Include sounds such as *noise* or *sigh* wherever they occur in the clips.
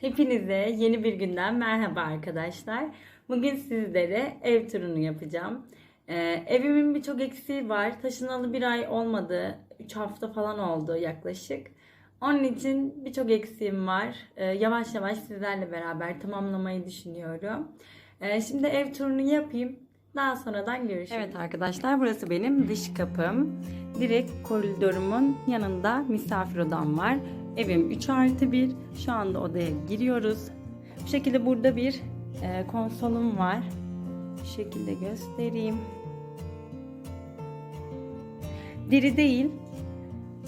Hepinize yeni bir günden merhaba arkadaşlar. Bugün sizlere ev turunu yapacağım. Ee, evimin birçok eksiği var. Taşınalı bir ay olmadı. 3 hafta falan oldu yaklaşık. Onun için birçok eksiğim var. Ee, yavaş yavaş sizlerle beraber tamamlamayı düşünüyorum. Ee, şimdi ev turunu yapayım. Daha sonradan görüşürüz. Evet arkadaşlar burası benim dış kapım. Direkt koridorumun yanında misafir odam var. Evim 3 artı 1. Şu anda odaya giriyoruz. Bu şekilde burada bir e, konsolum var. Bu şekilde göstereyim. Deri değil.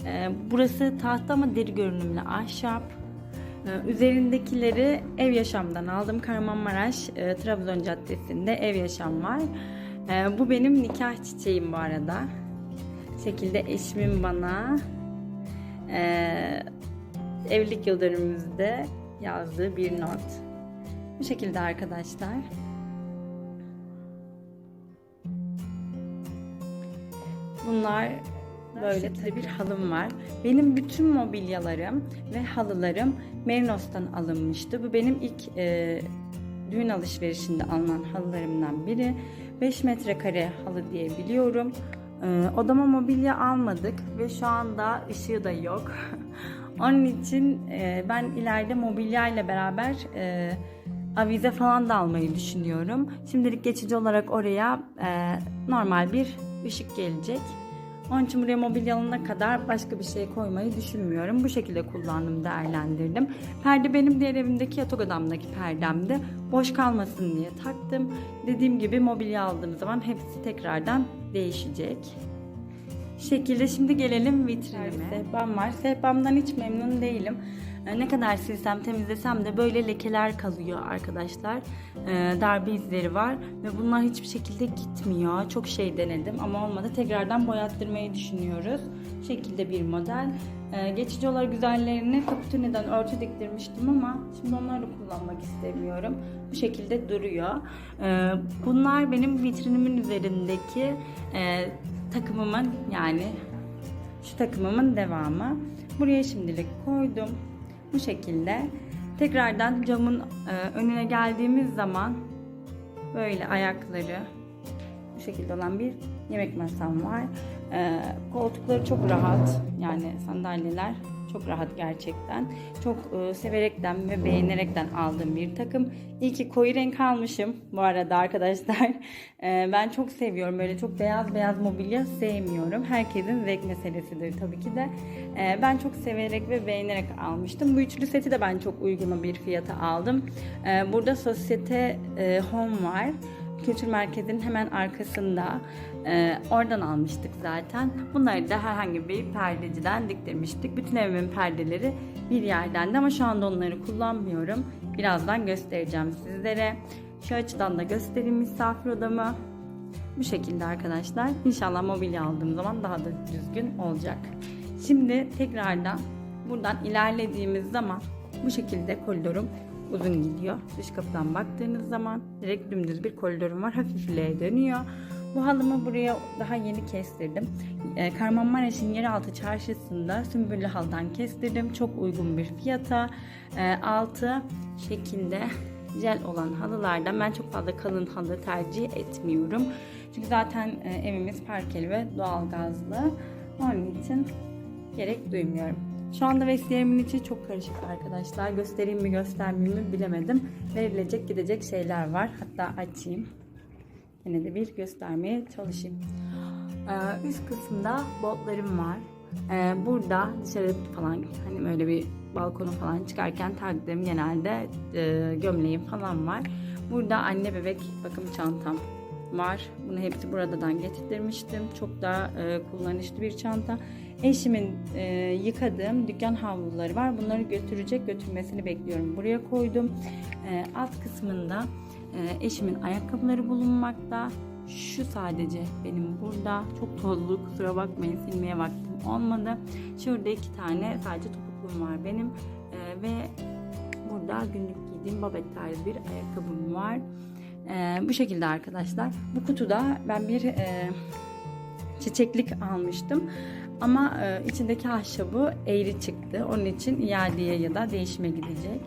E, burası tahta ama deri görünümlü ahşap. E, üzerindekileri ev yaşamdan aldım. Kahramanmaraş Trabzon Caddesi'nde ev yaşam var. Bu benim nikah çiçeğim bu arada. Bu şekilde eşimin bana evlilik yıl dönümümüzde yazdığı bir not. Bu şekilde arkadaşlar. Bunlar böyle tabii bir halım var. Benim bütün mobilyalarım ve halılarım Merinos'tan alınmıştı. Bu benim ilk e, düğün alışverişinde alınan halılarımdan biri. 5 metrekare halı diye biliyorum. E, odama mobilya almadık ve şu anda ışığı da yok. *laughs* Onun için e, ben ileride mobilya ile beraber e, avize falan da almayı düşünüyorum. Şimdilik geçici olarak oraya e, normal bir ışık gelecek. Onun için buraya mobilya alana kadar başka bir şey koymayı düşünmüyorum. Bu şekilde kullandım, değerlendirdim. Perde benim diğer evimdeki yatak odamdaki perdemdi. Boş kalmasın diye taktım. Dediğim gibi mobilya aldığım zaman hepsi tekrardan değişecek şekilde şimdi gelelim vitrinime. Sehpam var. Sehpamdan hiç memnun değilim. Ee, Ne kadar silsem temizlesem de böyle lekeler kalıyor arkadaşlar. Ee, Darbe izleri var ve bunlar hiçbir şekilde gitmiyor. Çok şey denedim ama olmadı. Tekrardan boyattırmayı düşünüyoruz. Bu şekilde bir model. Ee, Geçici olarak güzellerini kaputüneden örtü diktirmiştim ama şimdi onları kullanmak istemiyorum. Bu şekilde duruyor. Bunlar benim vitrinimin üzerindeki e, takımımın yani şu takımımın devamı. Buraya şimdilik koydum. Bu şekilde. Tekrardan camın e, önüne geldiğimiz zaman böyle ayakları bu şekilde olan bir yemek masam var. E, koltukları çok rahat. Yani sandalyeler çok rahat gerçekten. Çok e, severekten ve beğenerekten aldığım bir takım. İyi ki koyu renk almışım bu arada arkadaşlar. *laughs* E, ben çok seviyorum. Böyle çok beyaz beyaz mobilya sevmiyorum. Herkesin zevk meselesidir tabii ki de. E, ben çok severek ve beğenerek almıştım. Bu üçlü seti de ben çok uygun bir fiyata aldım. E, burada sosyete e, home var kültür merkezinin hemen arkasında. Ee, oradan almıştık zaten. Bunları da herhangi bir perdeciden diktirmiştik. Bütün evimin perdeleri bir yerden de ama şu anda onları kullanmıyorum. Birazdan göstereceğim sizlere. Şu açıdan da göstereyim misafir odamı. Bu şekilde arkadaşlar. İnşallah mobilya aldığım zaman daha da düzgün olacak. Şimdi tekrardan buradan ilerlediğimiz zaman bu şekilde koridorum uzun gidiyor. Dış kapıdan baktığınız zaman direkt dümdüz bir koridorum var. Hafif L dönüyor. Bu halımı buraya daha yeni kestirdim. E, Kahramanmaraş'ın yeraltı çarşısında sümbüllü haldan kestirdim. Çok uygun bir fiyata. E, altı şekilde jel olan halılardan ben çok fazla kalın halı tercih etmiyorum. Çünkü zaten e, evimiz parkeli ve doğalgazlı. Onun için gerek duymuyorum. Şu anda vestiyerimin içi çok karışık arkadaşlar. Göstereyim mi göstermeyeyim mi bilemedim. Verilecek gidecek şeyler var. Hatta açayım. Yine de bir göstermeye çalışayım. Ee, üst kısımda botlarım var. Ee, burada dışarı falan hani böyle bir balkona falan çıkarken taktığım genelde e, gömleğim falan var. Burada anne bebek bakım çantam var. Bunu hepsi buradan getirmiştim. Çok da e, kullanışlı bir çanta. Eşimin e, yıkadığım dükkan havluları var. Bunları götürecek götürmesini bekliyorum. Buraya koydum. E, alt kısmında eşimin ayakkabıları bulunmakta. Şu sadece benim burada. Çok tozlu kusura bakmayın silmeye vaktim olmadı. Şurada iki tane sadece topukluğum var benim. E, ve burada günlük giydiğim babet tarzı bir ayakkabım var. E, bu şekilde arkadaşlar. Bu kutuda ben bir e, çiçeklik almıştım. Ama e, içindeki ahşabı eğri çıktı. Onun için iadeye ya da değişime gidecek.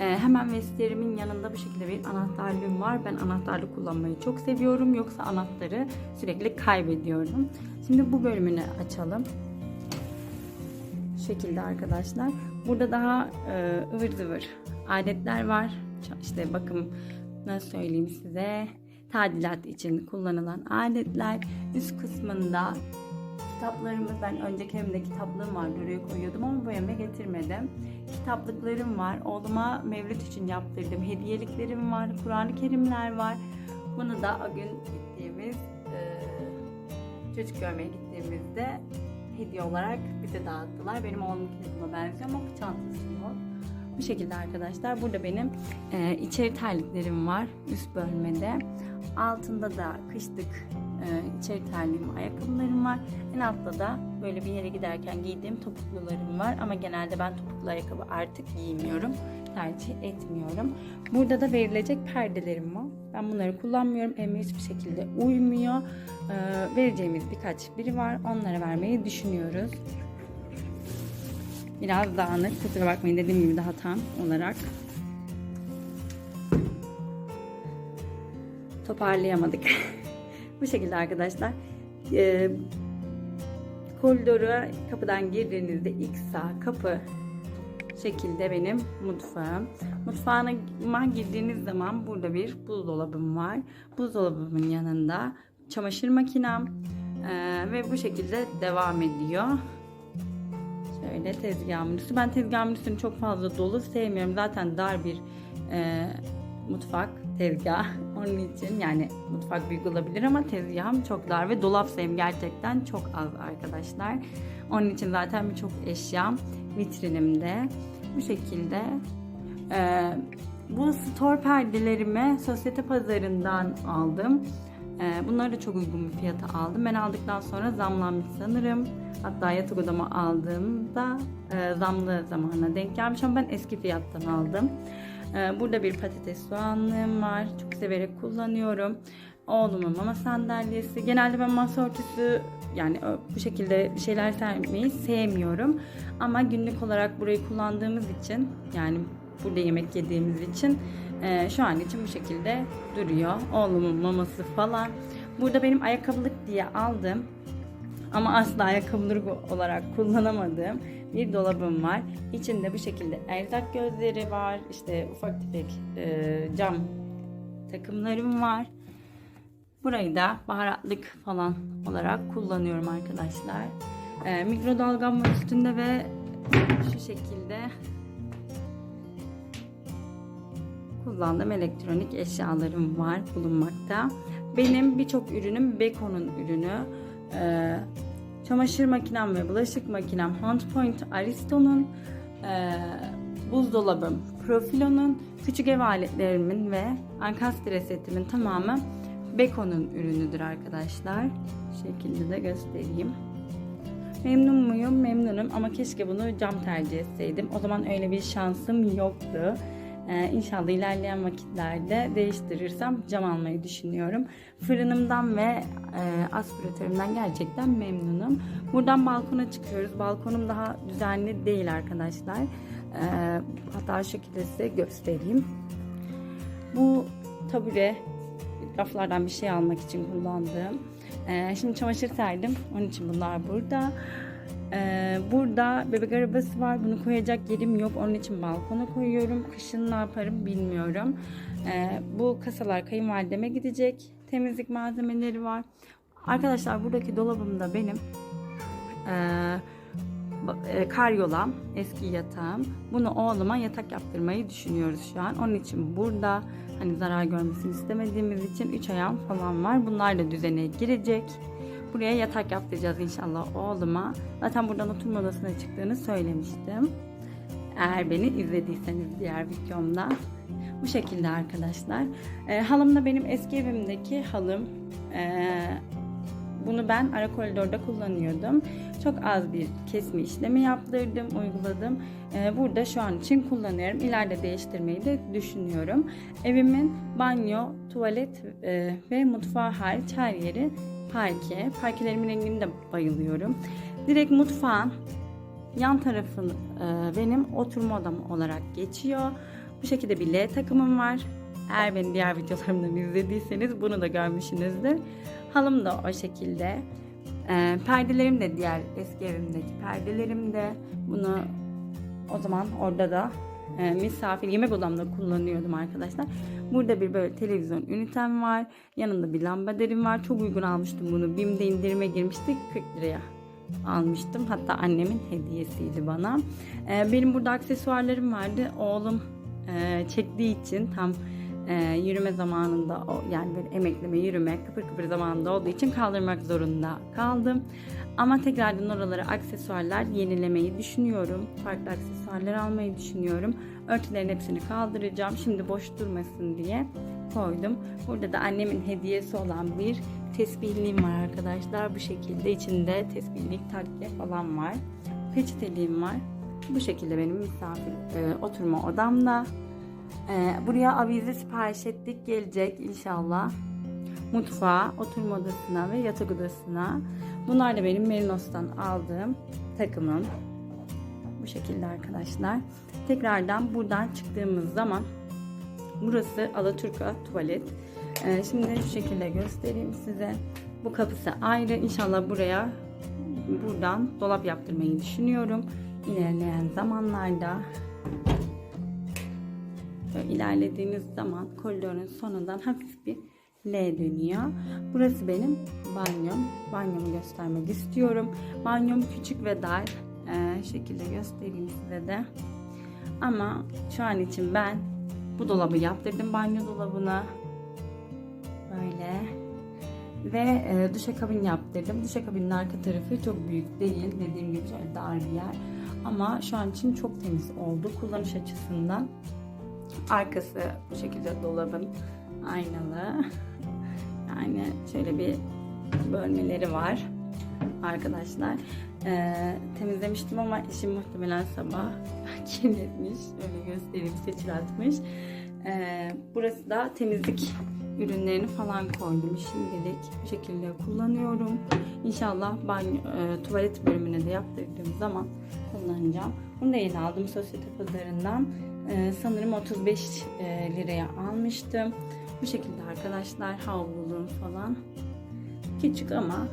E, hemen vestiyerimin yanında bu şekilde bir anahtarlığım var. Ben anahtarlık kullanmayı çok seviyorum. Yoksa anahtarı sürekli kaybediyorum. Şimdi bu bölümünü açalım. Şu şekilde arkadaşlar. Burada daha e, ıvır zıvır aletler var. İşte bakım nasıl söyleyeyim size tadilat için kullanılan aletler. Üst kısmında kitaplarımı ben önceki evimde kitaplığım vardı oraya koyuyordum ama bu evime getirmedim. Kitaplıklarım var. Oğluma mevlüt için yaptırdım. Hediyeliklerim var. Kur'an-ı Kerimler var. Bunu da o gün gittiğimiz e, çocuk görmeye gittiğimizde hediye olarak bize dağıttılar. Benim oğlumun kitabıma benziyor ama çantası yok. Bu şekilde arkadaşlar. Burada benim e, içeri terliklerim var üst bölmede. Altında da kışlık e, içeri terliğim, ayakkabılarım var. En altta da böyle bir yere giderken giydiğim topuklularım var. Ama genelde ben topuklu ayakkabı artık giymiyorum. Tercih etmiyorum. Burada da verilecek perdelerim var. Ben bunları kullanmıyorum. Evime hiçbir şekilde uymuyor. E, vereceğimiz birkaç biri var. Onlara vermeyi düşünüyoruz. Biraz dağınık. Kusura bakmayın dediğim gibi daha tam olarak toparlayamadık. *laughs* Bu şekilde arkadaşlar. Ee, koridora kapıdan girdiğinizde ilk sağ kapı şekilde benim mutfağım. Mutfağıma girdiğiniz zaman burada bir buzdolabım var. Buzdolabımın yanında çamaşır makinem ee, ve bu şekilde devam ediyor. Şöyle tezgahımın üstü. Ben tezgahımın üstünü çok fazla dolu sevmiyorum. Zaten dar bir e, mutfak tezgah. Onun için yani mutfak büyük olabilir ama tezgahım çok dar ve dolap sayım gerçekten çok az arkadaşlar. Onun için zaten birçok eşyam vitrinimde. Bu şekilde e, bu store perdelerimi sosyete pazarından aldım. E, bunları da çok uygun bir fiyata aldım. Ben aldıktan sonra zamlanmış sanırım. Hatta yatak odama aldığımda e, zamlı zamanına denk gelmiş ama ben eski fiyattan aldım. E, burada bir patates soğanlığım var. Çok severek kullanıyorum. Oğlumun mama sandalyesi. Genelde ben masa örtüsü yani bu şekilde şeyler sermeyi sevmiyorum. Ama günlük olarak burayı kullandığımız için yani burada yemek yediğimiz için e, şu an için bu şekilde duruyor. Oğlumun maması falan. Burada benim ayakkabılık diye aldım ama asla ayakkabılık olarak kullanamadığım bir dolabım var. İçinde bu şekilde erzak gözleri var. İşte ufak tefek e, cam takımlarım var. Burayı da baharatlık falan olarak kullanıyorum arkadaşlar. E, mikrodalgam var üstünde ve şu şekilde kullandığım elektronik eşyalarım var bulunmakta. Benim birçok ürünüm Beko'nun ürünü. Ee, çamaşır makinem ve bulaşık makinem Handpoint Aristo'nun, e, buzdolabım Profilo'nun, küçük ev aletlerimin ve ankastre setimin tamamı Beko'nun ürünüdür arkadaşlar. Şu şekilde de göstereyim. Memnun muyum? Memnunum ama keşke bunu cam tercih etseydim. O zaman öyle bir şansım yoktu. Ee, inşallah ilerleyen vakitlerde değiştirirsem cam almayı düşünüyorum. Fırınımdan ve e, aspiratörümden gerçekten memnunum. Buradan balkona çıkıyoruz. Balkonum daha düzenli değil arkadaşlar. Ee, hatta şekilde size göstereyim. Bu tabure raflardan bir şey almak için kullandığım. Ee, şimdi çamaşır serdim. Onun için bunlar burada. Ee, burada bebek arabası var. Bunu koyacak yerim yok. Onun için balkona koyuyorum. Kışın ne yaparım bilmiyorum. Ee, bu kasalar kayınvalideme gidecek. Temizlik malzemeleri var. Arkadaşlar buradaki dolabımda benim ee, e, karyolam, eski yatağım. Bunu oğluma yatak yaptırmayı düşünüyoruz şu an. Onun için burada hani zarar görmesini istemediğimiz için 3 ayağım falan var. Bunlar da düzene girecek. Buraya yatak yaptıracağız inşallah oğluma. Zaten buradan oturma odasına çıktığını söylemiştim. Eğer beni izlediyseniz diğer videomda. Bu şekilde arkadaşlar. E, halım da benim eski evimdeki halım. E, bunu ben ara koridorda kullanıyordum. Çok az bir kesme işlemi yaptırdım, uyguladım. Ee, burada şu an için kullanıyorum. İleride değiştirmeyi de düşünüyorum. Evimin banyo, tuvalet e, ve mutfağı hariç her yeri parke. Parkelerimin rengine de bayılıyorum. Direkt mutfağın yan tarafı e, benim oturma odam olarak geçiyor. Bu şekilde bir L takımım var. Eğer benim diğer videolarımdan izlediyseniz bunu da görmüşsünüzdür. Halım da o şekilde. E, perdelerim de diğer eski evimdeki perdelerim de. Bunu o zaman orada da e, misafir yemek odamda kullanıyordum arkadaşlar. Burada bir böyle televizyon ünitem var. Yanında bir lambaderim var. Çok uygun almıştım bunu. BİM'de indirime girmişti 40 liraya almıştım. Hatta annemin hediyesiydi bana. E, benim burada aksesuarlarım vardı. Oğlum e, çektiği için tam e, yürüme zamanında yani böyle emekleme yürüme kıpır kıpır zamanında olduğu için kaldırmak zorunda kaldım. Ama tekrardan oralara aksesuarlar yenilemeyi düşünüyorum. Farklı aksesuarlar almayı düşünüyorum. Örtülerin hepsini kaldıracağım. Şimdi boş durmasın diye koydum. Burada da annemin hediyesi olan bir tesbihliğim var arkadaşlar. Bu şekilde içinde tesbihlik, takke falan var. Peçeteliğim var. Bu şekilde benim misafir e, oturma odamda. E, buraya avize sipariş ettik. Gelecek inşallah. Mutfağa, oturma odasına ve yatak odasına. Bunlar da benim Merinos'tan aldığım takımım. Bu şekilde arkadaşlar. Tekrardan buradan çıktığımız zaman burası Alaturka tuvalet. Ee, şimdi şu şekilde göstereyim size. Bu kapısı ayrı. İnşallah buraya buradan dolap yaptırmayı düşünüyorum. İlerleyen zamanlarda böyle ilerlediğiniz zaman koridorun sonundan hafif bir L dönüyor. Burası benim banyom. Banyomu göstermek istiyorum. Banyom küçük ve dar. Ee, şekilde göstereyim size de. Ama şu an için ben bu dolabı yaptırdım banyo dolabına. Böyle. Ve e, duşakabin yaptırdım. Duşakabinin arka tarafı çok büyük değil. Dediğim gibi şöyle dar bir yer. Ama şu an için çok temiz oldu. Kullanış açısından. Arkası bu şekilde dolabın aynalı. Yani şöyle bir bölmeleri var arkadaşlar. Ee, temizlemiştim ama eşim muhtemelen sabah *laughs* kirletmiş. Öyle göstereyim sıçratmış. Ee, burası da temizlik ürünlerini falan koydum şimdilik. Bu şekilde kullanıyorum. İnşallah banyo, e, tuvalet bölümüne de yaptırdığım zaman kullanacağım. Bunu da yeni aldım sosyete pazarından. Ee, sanırım 35 e, liraya almıştım. Bu şekilde arkadaşlar havluluğum falan. Küçük ama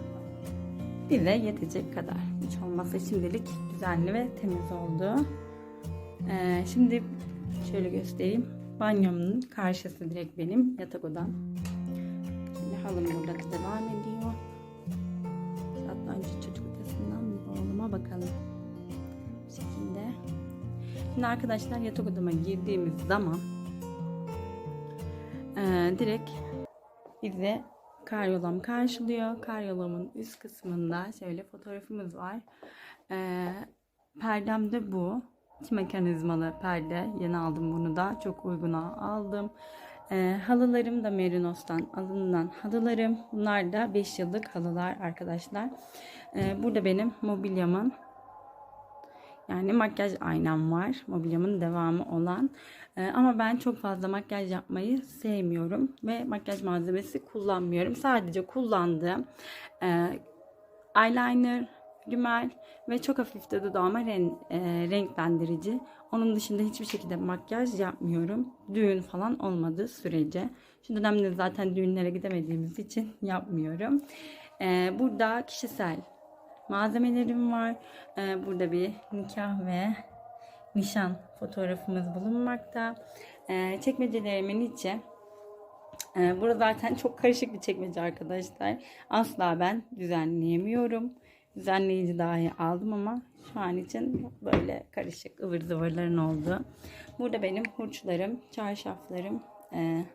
bize yetecek kadar. Hiç olmazsa şimdilik düzenli ve temiz oldu. Ee, şimdi şöyle göstereyim. Banyomun karşısı direkt benim yatak odam. Şimdi halım burada da devam ediyor. Hatta önce çocuk odasından oğluma bakalım. Bu şekilde. Şimdi arkadaşlar yatak odama girdiğimiz zaman ee, direkt bizi karyolam karşılıyor. Karyolamın üst kısmında şöyle fotoğrafımız var. Ee, perdem de bu. Mekanizmalı perde. Yeni aldım bunu da. Çok uyguna aldım. Ee, halılarım da Merinos'tan alınan halılarım. Bunlar da 5 yıllık halılar arkadaşlar. Ee, burada benim mobilyamın yani makyaj aynam var. Mobilyamın devamı olan. Ee, ama ben çok fazla makyaj yapmayı sevmiyorum. Ve makyaj malzemesi kullanmıyorum. Sadece kullandığım e, eyeliner, rimel ve çok hafif de dudağıma ren, e, renklendirici. Onun dışında hiçbir şekilde makyaj yapmıyorum. Düğün falan olmadığı sürece. Şu dönemde zaten düğünlere gidemediğimiz için *laughs* yapmıyorum. E, burada kişisel malzemelerim var. Ee, burada bir nikah ve nişan fotoğrafımız bulunmakta. Ee, çekmecelerimin içi ee, Burada zaten çok karışık bir çekmece arkadaşlar. Asla ben düzenleyemiyorum. Düzenleyici dahi aldım ama şu an için böyle karışık ıvır zıvırların olduğu. Burada benim hurçlarım, çarşaflarım e,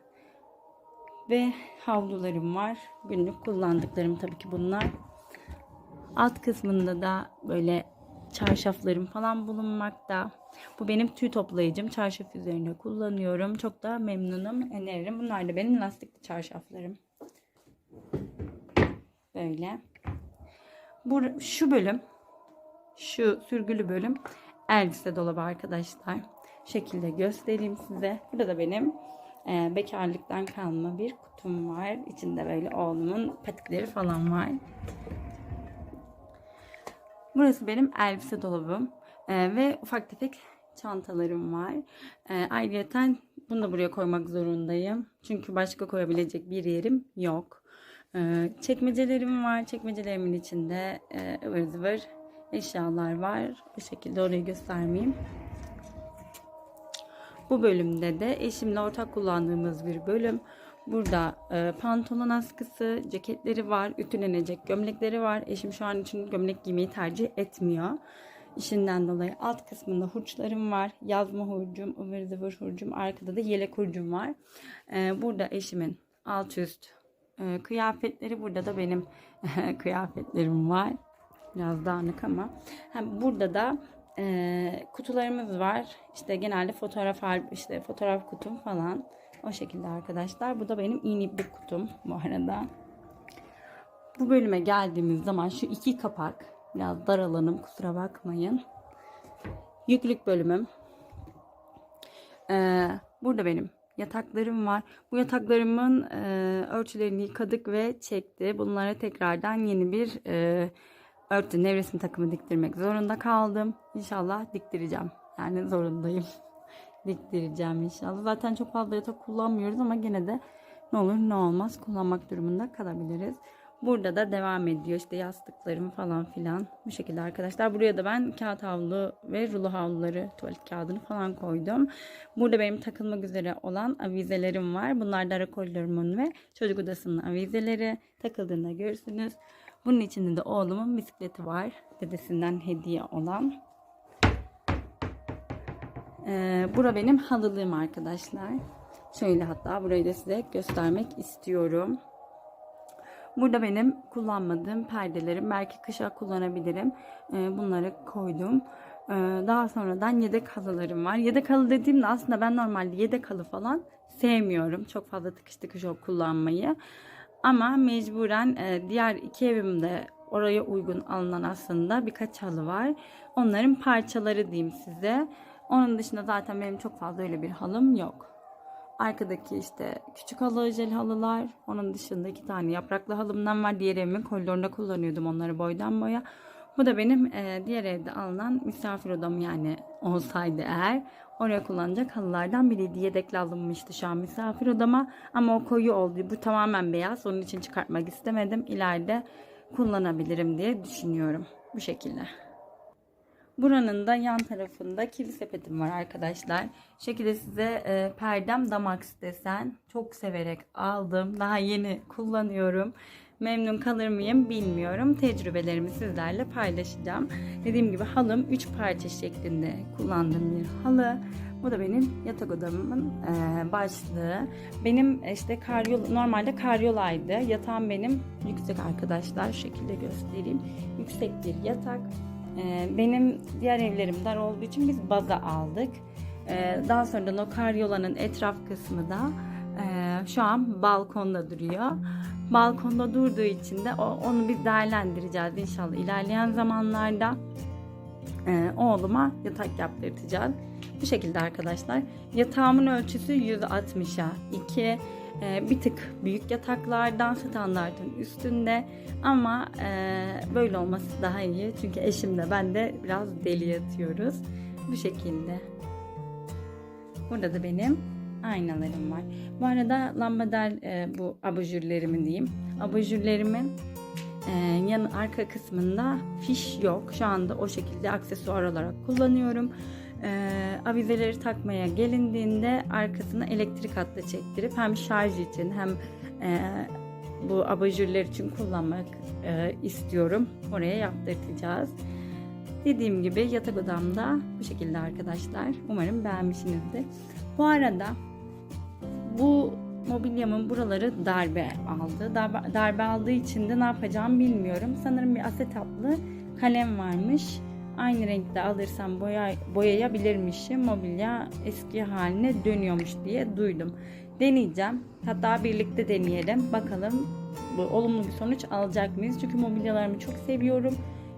ve havlularım var. Günlük kullandıklarım tabii ki bunlar. Alt kısmında da böyle çarşaflarım falan bulunmakta. Bu benim tüy toplayıcım. Çarşaf üzerinde kullanıyorum. Çok da memnunum. Öneririm. Bunlar da benim lastikli çarşaflarım. Böyle. Bu, şu bölüm şu sürgülü bölüm elbise dolabı arkadaşlar. Şekilde göstereyim size. Burada da benim e, bekarlıktan kalma bir kutum var. İçinde böyle oğlumun patikleri falan var. Burası benim elbise dolabım Ee, ve ufak tefek çantalarım var. Ee, ayrıca bunu da buraya koymak zorundayım. Çünkü başka koyabilecek bir yerim yok. Ee, çekmecelerim var. Çekmecelerimin içinde e, ıvır zıvır eşyalar var. Bu şekilde orayı göstermeyeyim. Bu bölümde de eşimle ortak kullandığımız bir bölüm. Burada e, pantolon askısı, ceketleri var, ütülenecek gömlekleri var. Eşim şu an için gömlek giymeyi tercih etmiyor. İşinden dolayı alt kısmında hurçlarım var. Yazma hurcum, ıvır zıvır hurcum. Arkada da yelek hurcum var. E, burada eşimin alt üst e, kıyafetleri. Burada da benim *laughs* kıyafetlerim var. Biraz dağınık ama. Ha, burada da e, kutularımız var. İşte genelde fotoğraf işte fotoğraf kutum falan. O şekilde arkadaşlar. Bu da benim iğniplik kutum bu arada. Bu bölüme geldiğimiz zaman şu iki kapak biraz dar alanım kusura bakmayın. Yüklük bölümüm. Ee, burada benim yataklarım var. Bu yataklarımın e, ölçülerini yıkadık ve çekti. Bunlara tekrardan yeni bir e, örtü nevresim takımı diktirmek zorunda kaldım. İnşallah diktireceğim. Yani zorundayım. *laughs* diktireceğim inşallah. Zaten çok fazla yatak kullanmıyoruz ama gene de ne olur ne olmaz kullanmak durumunda kalabiliriz. Burada da devam ediyor işte yastıklarım falan filan bu şekilde arkadaşlar. Buraya da ben kağıt havlu ve rulo havluları tuvalet kağıdını falan koydum. Burada benim takılmak üzere olan avizelerim var. Bunlar da rakollerimin ve çocuk odasının avizeleri takıldığında görürsünüz. Bunun içinde de oğlumun bisikleti var. Dedesinden hediye olan. Ee, bura benim halılığım arkadaşlar. Şöyle hatta burayı da size göstermek istiyorum. Burada benim kullanmadığım perdelerim. Belki kışa kullanabilirim. Ee, bunları koydum. Ee, daha sonradan yedek halılarım var. Yedek halı dediğimde aslında ben normalde yedek halı falan sevmiyorum. Çok fazla tıkış tıkış o kullanmayı. Ama mecburen e, diğer iki evimde oraya uygun alınan aslında birkaç halı var. Onların parçaları diyeyim size. Onun dışında zaten benim çok fazla öyle bir halım yok. Arkadaki işte küçük halı, jel halılar. Onun dışında iki tane yapraklı halımdan var. Diğer evimin koridorunda kullanıyordum onları boydan boya. Bu da benim e, diğer evde alınan misafir odam yani olsaydı eğer oraya kullanacak halılardan biriydi. Yedekli alınmıştı şu an misafir odama ama o koyu oldu. Bu tamamen beyaz. Onun için çıkartmak istemedim. İleride kullanabilirim diye düşünüyorum. Bu şekilde. Buranın da yan tarafında kirli sepetim var arkadaşlar. Şekilde size e, perdem Damax desen. Çok severek aldım. Daha yeni kullanıyorum. Memnun kalır mıyım bilmiyorum. Tecrübelerimi sizlerle paylaşacağım. Dediğim gibi halım 3 parça şeklinde kullandığım bir halı. Bu da benim yatak odamın e, başlığı. Benim işte karyol normalde karyolaydı. Yatağım benim yüksek arkadaşlar. Şekilde göstereyim. Yüksek bir yatak. Ee, benim diğer evlerim dar olduğu için biz baza aldık. Ee, daha sonradan o karyolanın etraf kısmı da e, şu an balkonda duruyor. Balkonda durduğu için de onu biz değerlendireceğiz inşallah ilerleyen zamanlarda. Ee, oğluma yatak yaptırtacağız. Bu şekilde arkadaşlar. Yatağımın ölçüsü 160'a 2. Ee, bir tık büyük yataklardan standartın üstünde. Ama e, böyle olması daha iyi. Çünkü eşim de ben de biraz deli yatıyoruz. Bu şekilde. Burada da benim aynalarım var. Bu arada lambader e, bu abajurlerimi diyeyim. Abajurlerimin e, yan arka kısmında fiş yok. Şu anda o şekilde aksesuar olarak kullanıyorum e, avizeleri takmaya gelindiğinde arkasına elektrik hatlı çektirip hem şarj için hem e, bu abajurlar için kullanmak e, istiyorum. Oraya yaptırtacağız. Dediğim gibi yatak odamda bu şekilde arkadaşlar. Umarım beğenmişsinizdir. Bu arada bu mobilyamın buraları darbe aldı. Darbe, darbe aldığı için de ne yapacağım bilmiyorum. Sanırım bir asetaplı kalem varmış aynı renkte alırsam boya, boyayabilirmişim. Mobilya eski haline dönüyormuş diye duydum. Deneyeceğim. Hatta birlikte deneyelim. Bakalım bu olumlu bir sonuç alacak mıyız? Çünkü mobilyalarımı çok seviyorum.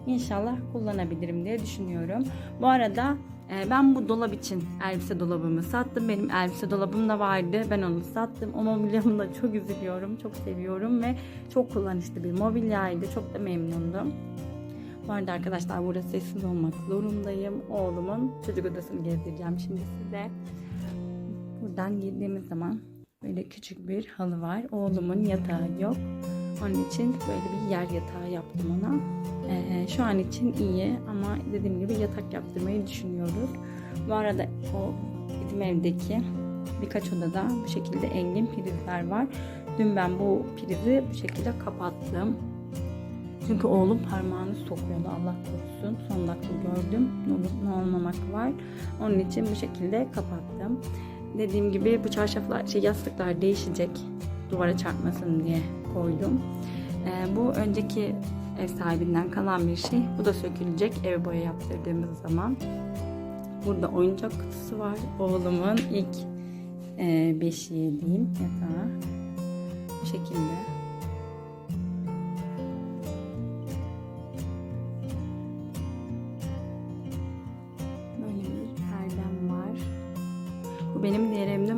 İnşallah kullanabilirim diye düşünüyorum. Bu arada e, ben bu dolap için elbise dolabımı sattım. Benim elbise dolabım da vardı. Ben onu sattım. O mobilyamı da çok üzülüyorum. Çok seviyorum ve çok kullanışlı bir mobilyaydı. Çok da memnundum. Arada arkadaşlar burada sessiz olmak zorundayım. Oğlumun çocuk odasını gezdireceğim şimdi size. Buradan girdiğimiz zaman böyle küçük bir halı var. Oğlumun yatağı yok. Onun için böyle bir yer yatağı yaptım ona. Ee, şu an için iyi ama dediğim gibi yatak yaptırmayı düşünüyoruz. Bu arada o bizim evdeki birkaç odada bu şekilde engin prizler var. Dün ben bu prizi bu şekilde kapattım. Çünkü oğlum parmağını sokuyordu Allah korusun. Son dakika gördüm. Ne olup ne olmamak var. Onun için bu şekilde kapattım. Dediğim gibi bu çarşaflar, şey yastıklar değişecek. Duvara çarpmasın diye koydum. Ee, bu önceki ev sahibinden kalan bir şey. Bu da sökülecek ev boya yaptırdığımız zaman. Burada oyuncak kutusu var. Oğlumun ilk e, beşiği diyeyim yatağı. Bu şekilde.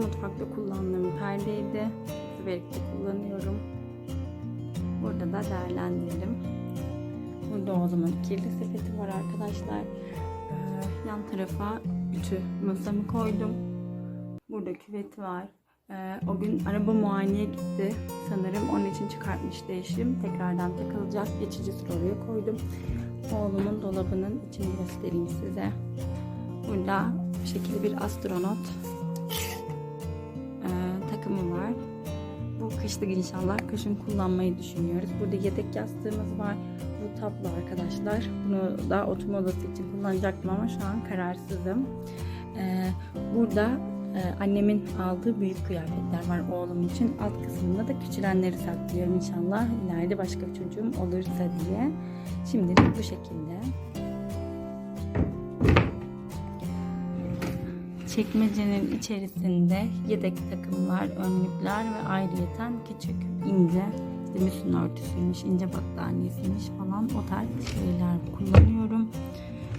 Mutfakta kullandığım perdeydi. Sürekli kullanıyorum. Burada da değerlendirelim. Burada oğlumun kirli sepeti var arkadaşlar. Ee, yan tarafa ütü masamı koydum. Burada küveti var. Ee, o gün araba muayeneye gitti. Sanırım onun için çıkartmıştı eşim. Tekrardan takılacak. Geçici oraya koydum. Oğlumun dolabının içini göstereyim size. Burada bu şekilde bir astronot takımı var. Bu kışlık inşallah kışın kullanmayı düşünüyoruz. Burada yedek yastığımız var. Bu tablo arkadaşlar. Bunu da oturma odası için kullanacaktım ama şu an kararsızım. E, burada e, annemin aldığı büyük kıyafetler var oğlum için. Alt kısmında da küçülenleri saklıyorum inşallah. İleride başka çocuğum olursa diye. Şimdilik bu şekilde. Çekmecenin içerisinde yedek takımlar, önlükler ve ayrıyeten küçük, ince işte müslin örtüsüymüş, ince battaniyesiymiş falan o tarz şeyler kullanıyorum.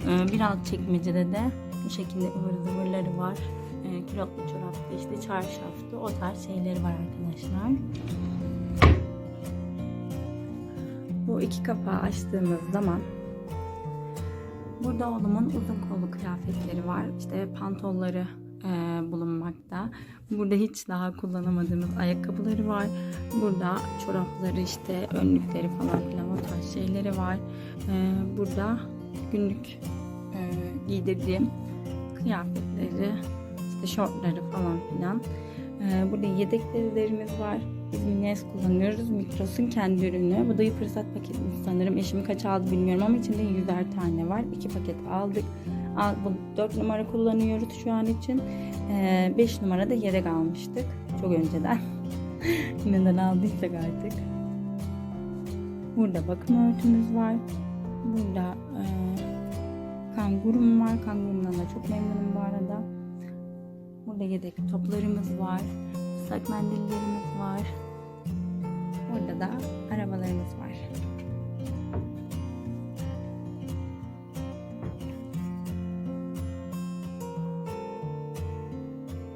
Ee, bir alt çekmecede de bu şekilde ıvır zıvırları var. Ee, kilotlu çoraptı, işte çarşaftı o tarz şeyleri var arkadaşlar. Bu iki kapağı açtığımız zaman Burada oğlumun uzun kollu kıyafetleri var. İşte pantolları e, bulunmakta. Burada hiç daha kullanamadığımız ayakkabıları var. Burada çorapları işte önlükleri falan filan o tarz şeyleri var. E, burada günlük e, giydirdiğim kıyafetleri işte şortları falan filan. E, burada yedek derilerimiz var. Biz Mines kullanıyoruz. Mikros'un kendi ürünü. Bu da fırsat paketimiz sanırım. Eşim kaç aldı bilmiyorum ama içinde yüzer tane var. İki paket aldık. Al, bu 4 numara kullanıyoruz şu an için. 5 ee, numara da yedek almıştık. Çok önceden. *laughs* Neden aldıysak artık. Burada bakım örtümüz var. Burada e, kangurum var. Kangurumdan da çok memnunum bu arada. Burada yedek toplarımız var. Islak mendillerimiz var. Burada da arabalarımız var.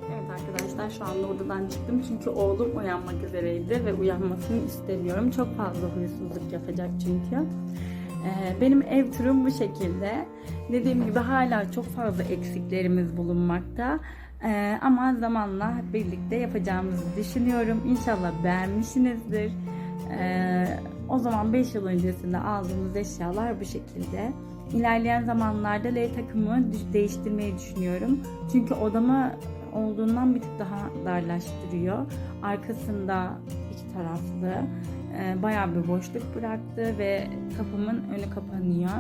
Evet arkadaşlar şu anda odadan çıktım çünkü oğlum uyanmak üzereydi ve uyanmasını istemiyorum. Çok fazla huysuzluk yapacak çünkü. Ee, benim ev turum bu şekilde. Dediğim gibi hala çok fazla eksiklerimiz bulunmakta. Ee, ama zamanla birlikte yapacağımızı düşünüyorum. İnşallah beğenmişsinizdir. Ee, o zaman 5 yıl öncesinde aldığımız eşyalar bu şekilde. İlerleyen zamanlarda L takımı değiştirmeyi düşünüyorum. Çünkü odamı olduğundan bir tık daha darlaştırıyor. Arkasında iki taraflı e, bayağı bir boşluk bıraktı ve kapımın önü kapanıyor.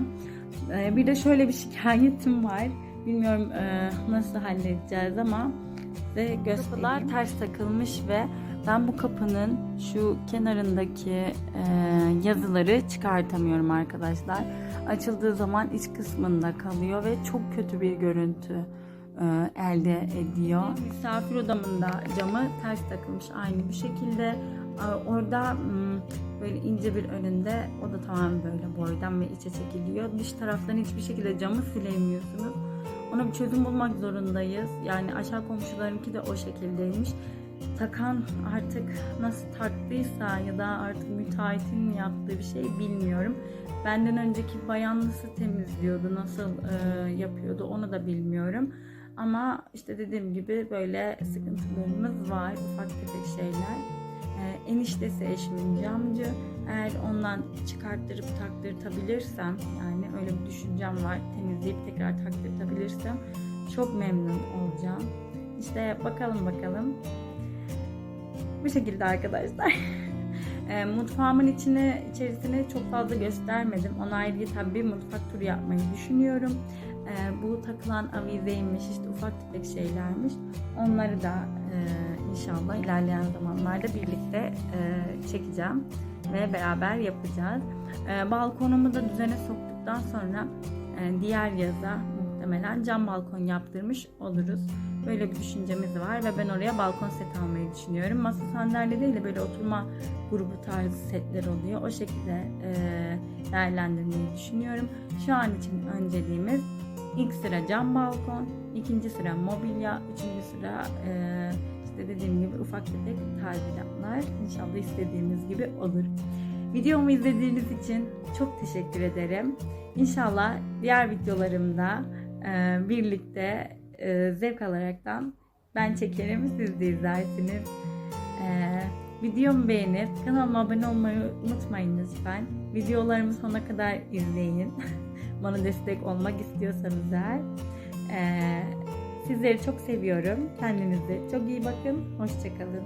E, bir de şöyle bir şikayetim var. Bilmiyorum e, nasıl halledeceğiz ama size göstereyim. Kapılar ters takılmış ve ben bu kapının şu kenarındaki e, yazıları çıkartamıyorum arkadaşlar. Açıldığı zaman iç kısmında kalıyor ve çok kötü bir görüntü e, elde ediyor. Misafir odamında camı ters takılmış aynı bu şekilde. Orada böyle ince bir önünde o da tamamen böyle boydan ve içe çekiliyor. Dış taraftan hiçbir şekilde camı silemiyorsunuz. Ona bir çözüm bulmak zorundayız. Yani aşağı komşularınki de o şekildeymiş. takan artık nasıl taktıysa ya da artık müteahhitin yaptığı bir şey bilmiyorum. Benden önceki bayan nasıl temizliyordu, nasıl e, yapıyordu onu da bilmiyorum. Ama işte dediğim gibi böyle sıkıntılarımız var, ufak tefek şeyler. E, eniştesi eşimin camcı. Eğer ondan çıkarttırıp taktırtabilirsem, yani öyle bir düşüncem var, temizleyip tekrar taktırtabilirsem çok memnun olacağım. İşte bakalım bakalım. Bu şekilde arkadaşlar. *laughs* E, mutfağımın içine içerisine çok fazla göstermedim. Ona ayrı tabii bir mutfak turu yapmayı düşünüyorum. E, bu takılan avizeymiş, işte ufak tefek şeylermiş. Onları da e, inşallah ilerleyen zamanlarda birlikte e, çekeceğim ve beraber yapacağız. E, balkonumu da düzene soktuktan sonra e, diğer yaza muhtemelen cam balkon yaptırmış oluruz. Böyle bir düşüncemiz var ve ben oraya balkon set almayı düşünüyorum. Masa sandalye değil de böyle oturma grubu tarzı setler oluyor. O şekilde e, değerlendirmeyi düşünüyorum. Şu an için önceliğimiz ilk sıra cam balkon, ikinci sıra mobilya, üçüncü sıra e, işte dediğim gibi ufak tefek tadilatlar. İnşallah istediğimiz gibi olur. Videomu izlediğiniz için çok teşekkür ederim. İnşallah diğer videolarımda e, birlikte e, zevk alaraktan ben çekerim siz de izlersiniz. E, videomu beğenip kanalıma abone olmayı unutmayın lütfen. Videolarımı sona kadar izleyin. *laughs* Bana destek olmak istiyorsanız eğer. Sizleri çok seviyorum. Kendinize çok iyi bakın. Hoşçakalın.